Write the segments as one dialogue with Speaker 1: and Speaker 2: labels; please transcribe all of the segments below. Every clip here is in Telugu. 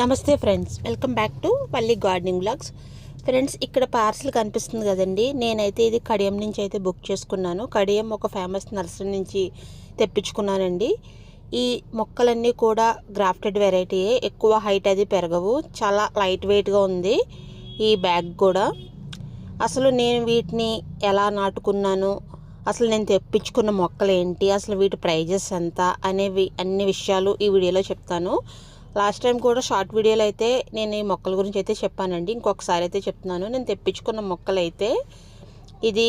Speaker 1: నమస్తే friends welcome back to Palli gardening blogs friends ఇక్కడ పార్సల్ కనిపిస్తుంది కదండి. నేనైతే ఇది కడియం నుంచి అయితే బుక్ చేసుకున్నాను. కడియం ఒక ఫేమస్ నర్సరీ నుంచి తెప్పించుకున్నానండి. ఈ మొక్కలన్నీ కూడా గ్రాఫ్టెడ్ వెరైటీయే ఎక్కువ హైట్ అది పెరగవు. చాలా లైట్ వెయిట్గా ఉంది ఈ బ్యాగ్ కూడా. అసలు నేను వీటిని ఎలా నాటుకున్నాను? అసలు నేను తెప్పించుకున్న మొక్కలు ఏంటి? అసలు వీటి ప్రైజెస్ ఎంత? అనేవి అన్ని విషయాలు ఈ వీడియోలో చెప్తాను. లాస్ట్ టైం కూడా షార్ట్ వీడియోలో అయితే నేను ఈ మొక్కల గురించి అయితే చెప్పానండి. ఇంకొకసారి అయితే చెప్తున్నాను. నేను తెప్పించుకున్న మొక్కలు అయితే ఇది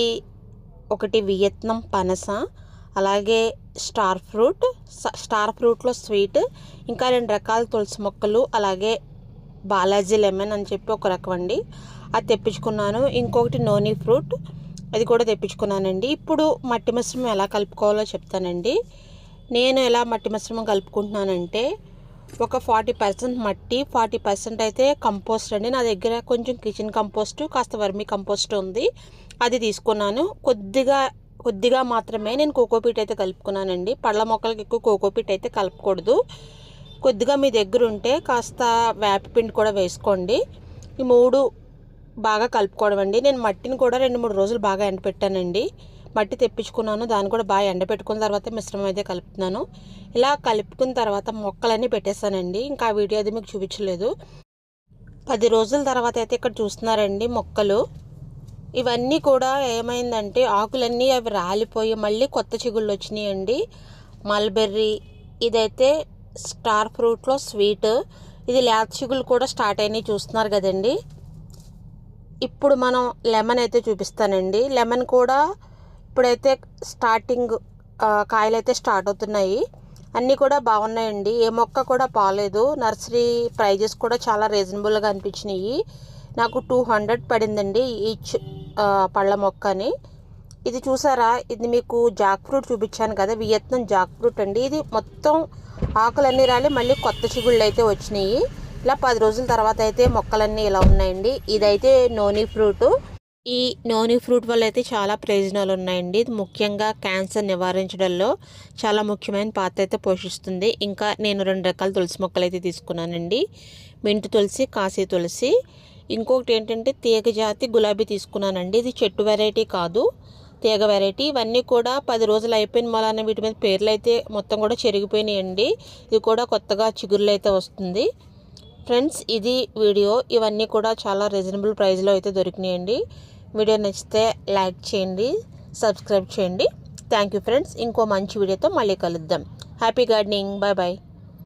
Speaker 1: ఒకటి వియత్నం పనస అలాగే స్టార్ ఫ్రూట్ స్టార్ ఫ్రూట్లో స్వీట్ ఇంకా రెండు రకాల తులసి మొక్కలు అలాగే బాలాజీ లెమన్ అని చెప్పి ఒక రకం అండి. అది తెప్పించుకున్నాను. ఇంకొకటి నోనీ ఫ్రూట్ అది కూడా తెప్పించుకున్నానండి. ఇప్పుడు మట్టి మిశ్రమం ఎలా కలుపుకోవాలో చెప్తానండి. నేను ఎలా మట్టి మిశ్రమం కలుపుకుంటున్నానంటే ఒక ఫార్టీ పర్సెంట్ మట్టి ఫార్టీ పర్సెంట్ అయితే కంపోస్ట్ అండి. నా దగ్గర కొంచెం కిచెన్ కంపోస్ట్ కాస్త వర్మీ కంపోస్ట్ ఉంది. అది తీసుకున్నాను. కొద్దిగా కొద్దిగా మాత్రమే నేను కోకోపీట్ అయితే కలుపుకున్నానండి. పళ్ళ మొక్కలకి ఎక్కువ కోకోపీట్ అయితే కలపకూడదు. కొద్దిగా మీ దగ్గర ఉంటే కాస్త వేపపిండి కూడా వేసుకోండి. ఈ మూడు బాగా కలుపుకోవడం అండి. నేను మట్టిని కూడా రెండు మూడు రోజులు బాగా ఎండపెట్టానండి. మట్టి తెప్పించుకున్నాను. దాన్ని కూడా బాగా ఎండబెట్టుకున్న తర్వాత మిశ్రమం అయితే కలుపుతున్నాను. ఇలా కలుపుకున్న తర్వాత మొక్కలన్నీ పెట్టేస్తానండి. ఇంకా ఆ వీడియో అది మీకు చూపించలేదు. పది రోజుల తర్వాత అయితే ఇక్కడ చూస్తున్నారండి మొక్కలు. ఇవన్నీ కూడా ఏమైందంటే ఆకులన్నీ అవి రాలిపోయి మళ్ళీ కొత్త చిగుళ్ళు వచ్చినాయండి. మల్బెర్రీ ఇదైతే స్టార్ ఫ్రూట్లో స్వీట్. ఇది లేత చిగుళ్ళు కూడా స్టార్ట్ అయినాయి చూస్తున్నారు కదండి. ఇప్పుడు మనం లెమన్ అయితే చూపిస్తానండి. లెమన్ కూడా ఇప్పుడైతే స్టార్టింగ్ కాయలు అయితే స్టార్ట్ అవుతున్నాయి. అన్నీ కూడా బాగున్నాయండి. ఏ మొక్క కూడా పాలేదు నర్సరీ ప్రైజెస్ కూడా చాలా రీజనబుల్గా అనిపించినాయి. నాకు టూ హండ్రెడ్ పడిందండి ఈచ్ పళ్ళ పళ్ళ మొక్కని. ఇది చూసారా? ఇది మీకు జాక్ ఫ్రూట్ చూపించాను కదా. వియత్నం జాక్ ఫ్రూట్ అండి. ఇది మొత్తం ఆకులన్నీ రాలి మళ్ళీ కొత్త చిగుళ్ళు అయితే వచ్చినాయి. ఇలా పది రోజుల తర్వాత అయితే మొక్కలన్నీ ఇలా ఉన్నాయండి. ఇదైతే నోని ఫ్రూటు. ఈ నోని ఫ్రూట్ వల్ల అయితే చాలా ప్రయోజనాలు ఉన్నాయండి ఇది ముఖ్యంగా క్యాన్సర్ నివారించడంలో చాలా ముఖ్యమైన పాత్ర అయితే పోషిస్తుంది. ఇంకా నేను రెండు రకాల తులసి మొక్కలు అయితే తీసుకున్నానండి. మింటు తులసి కాశీ తులసి. ఇంకొకటి ఏంటంటే తీగ జాతి గులాబీ తీసుకున్నానండి. ఇది చెట్టు వెరైటీ కాదు. తీగ వెరైటీ. ఇవన్నీ కూడా పది రోజులు అయిపోయిన మళ్ళీ వీటి మీద పేర్లు అయితే మొత్తం కూడా చెరిగిపోయినాయండి. ఇది కూడా కొత్తగా చిగురులు అయితే వస్తుంది. ఫ్రెండ్స్ ఇది వీడియో. ఇవన్నీ కూడా చాలా రీజనబుల్ ప్రైస్లో అయితే దొరికినాయండి. వీడియో నచ్చితే లైక్ చేయండి సబ్స్క్రైబ్ చేయండి. థ్యాంక్ యూ ఫ్రెండ్స్ ఇంకో మంచి వీడియోతో మళ్ళీ కలుద్దాం. Happy gardening bye bye